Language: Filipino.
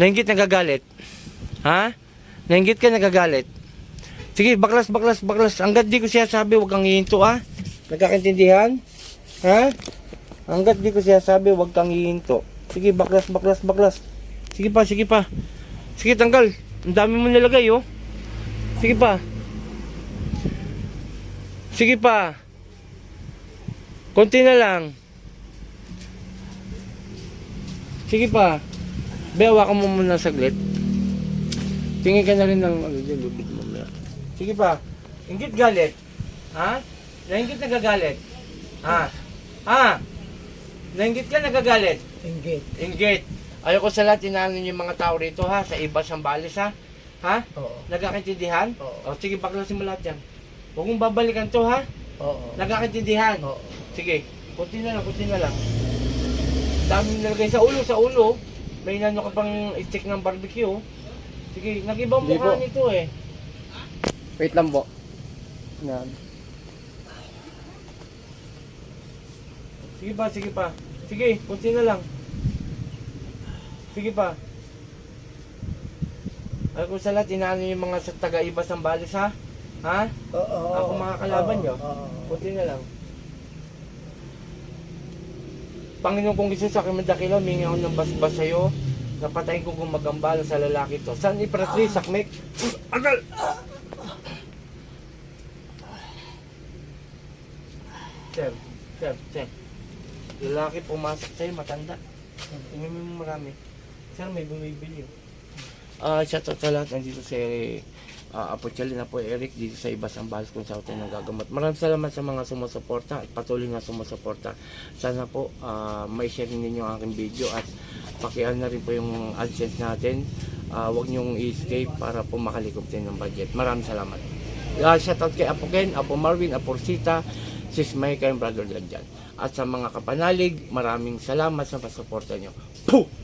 Nainggit nagagalit. Ha? Nainggit ka nagagalit. Sige, baklas, baklas, baklas. Hanggat di ko siya sabi, huwag kang hihinto, ha? Nagkakaintindihan? Ha? Hanggat di ko siya sabi, huwag kang hihinto. Sige, baklas, baklas, baklas. Sige pa, sige pa. Sige, tanggal. Ang dami mo nilagay, oh. Sige pa. Sige pa. Konti na lang. Sige pa. Bewa ka mo muna saglit. Tingin ka na rin ng ano dyan, lupit mo muna. Sige pa. Ingit galit. Ha? Nainggit nagagalit. Ha? Ha? Nainggit ka nagagalit. Inggit. Inggit. Ayoko sa lahat inaano yung mga tao rito ha, sa iba Sambales ha. Ha? Oo. Nagkakaintindihan? Oo. O sige, baklasin mo lahat yan. Huwag mong babalikan to ha. Oo. Nagkakaintindihan? Oo. Sige, kunti na lang, kunti na lang. Dami nilagay sa ulo, sa ulo. May inano ka pang stick ng barbecue. Sige, nag-ibang Hindi mukha po. nito eh. Wait lang po. Yan. Sige pa, sige pa. Sige, kunti na lang. Sige pa. Ay kung sa lahat, inaano yung mga sa taga-iba Sambales ha? Ha? Oo. Ako mga kalaban nyo? Oo. Kunti na lang. Panginoon kong Isus, sa aking mandakila, humingi ako ng basbas sa'yo. Napatayin ko kung magambala sa lalaki to. Saan ipratri, sakmek? Agal! Sir, sir, sir. Lalaki pumasok sa'yo, matanda. Tingnan mo marami. Sir, may bumibili. Ah, shout out sa lahat. Nandito si uh, Apo Chalin, Apo Eric dito sa Ibas ang Balas kung saan tayo nagagamot. Maraming salamat sa mga sumusuporta at patuloy na sumusuporta. Sana po ah, may share ninyo ang aking video at pakihan na rin po yung AdSense natin. Ah, huwag niyong i-escape para po makalikom tayo ng budget. Maraming salamat. Uh, shout out kay Apo Ken, Apo Marvin, Apo Rosita, Sis May, kayong brother dyan. At sa mga kapanalig, maraming salamat sa pasuporta nyo. Puh!